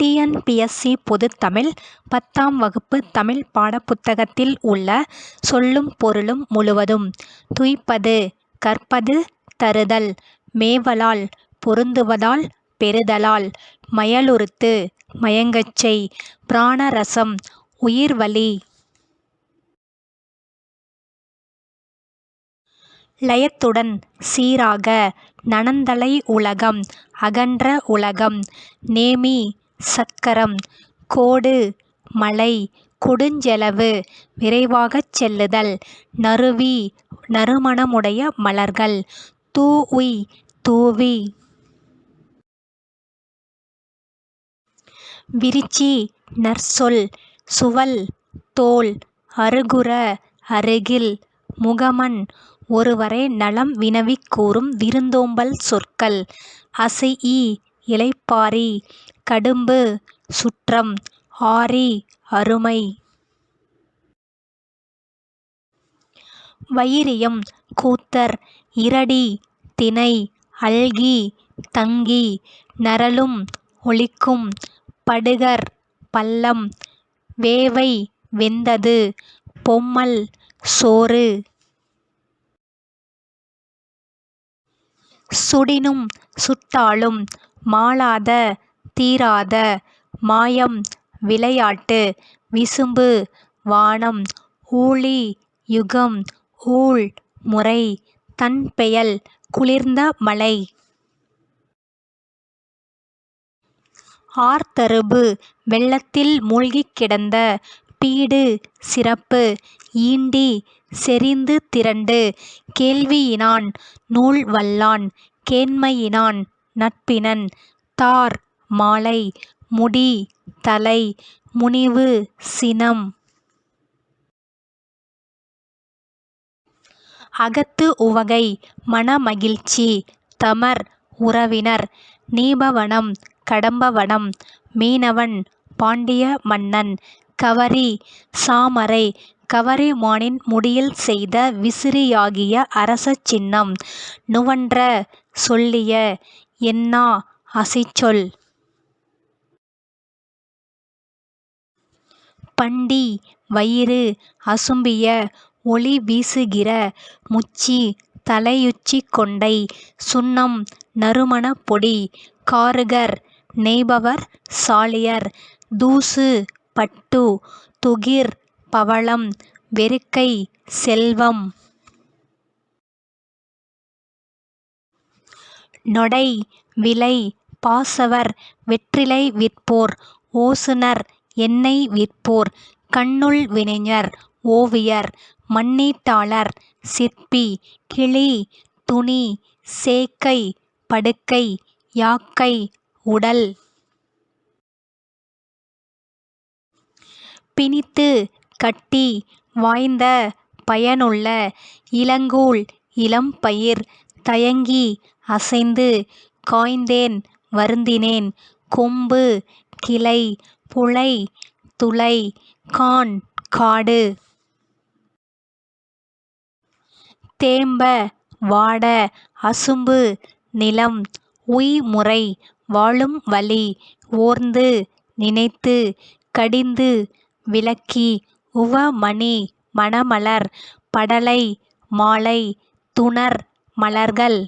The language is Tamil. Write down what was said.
டிஎன்பிஎஸ்சி பொதுத்தமிழ் பத்தாம் வகுப்பு தமிழ் பாடப்புத்தகத்தில் உள்ள சொல்லும் பொருளும் முழுவதும் துய்ப்பது கற்பது தருதல் மேவலால் பொருந்துவதால் பெறுதலால் மயலுறுத்து மயங்கச்செய் பிராணரசம் உயிர்வலி. லயத்துடன் சீராக நனந்தலை உலகம் அகன்ற உலகம் நேமி சக்கரம் கோடு மலை கொடுஞ்செலவு விரைவாகச் செல்லுதல் நறுவி நறுமணமுடைய மலர்கள் தூஉய் தூவி. விரிச்சி நற்சொல் சுவல் தோல் அருகுர அருகில் முகமன் ஒருவரை நலம் வினவிக் கூறும் விருந்தோம்பல் சொற்கள் அசைஇ இளைப்பாறி கடும்பு சுற்றம் ஆரி அருமை. வைரியம் கூத்தர் இரடி திணை அல்கி தங்கி நரலும் ஒலிக்கும் படுகர் பள்ளம் வேவை வெந்தது பொம்மல் சோறு. சுடினும் சுட்டாலும் மாளாத தீராத மாயம் விளையாட்டு விசும்பு வானம் ஊழி யுகம் ஊழ் முறை தன்பெயல் குளிர்ந்த மலை. ஆர்த்தருபு வெள்ளத்தில் மூழ்கிக் கிடந்த பீடு சிறப்பு ஈண்டி செறிந்து திரண்டு கேள்வியினான் நூல் வல்லான் கேண்மையினான் நட்பினன் தார் மாலை முடி தலை முனிவு சினம். அகத்து உவகை மனமகிழ்ச்சி தமர் உறவினர் நீபவனம் கடம்பவனம் மீனவன் பாண்டிய மன்னன் கவரி சாமரை கவரிமானின் முடியில் செய்த விசிறியாகிய அரச சின்னம் நுவன்ற சொல்லிய என்னா அசைச்சொல். பண்டி வயிறு அசும்பிய ஒளி வீசுகிற முச்சி தலையுச்சி கொண்டை சுண்ணம் நறுமணப் பொடி காருகர் நெய்பவர் சாலியர் தூசு பட்டு துகிர் பவளம் வெறுக்கை செல்வம். நொடை விலை பாசவர் வெற்றிலை விற்போர் ஓசுநர் எண்ணெய் விற்போர். கண்ணுள் வினைஞர் ஓவியர் மண்ணீட்டாளர் சிற்பி கிளி துணி சேக்கை படுக்கை யாக்கை உடல். பிணித்து கட்டி வாய்ந்த பயனுள்ள இளங்கூழ் இளம்பயிர் தயங்கி அசைந்து காய்ந்தேன் வருந்தினேன். கொம்பு கிளை புளை துளை கான் காடு. தேம்ப வாட அசும்பு நிலம் உய்முறை வாழும் வழி ஓர்ந்து நினைத்து கடிந்து விலக்கி உவமணி மணமலர் படலை மாலை துணர் மலர்கள்.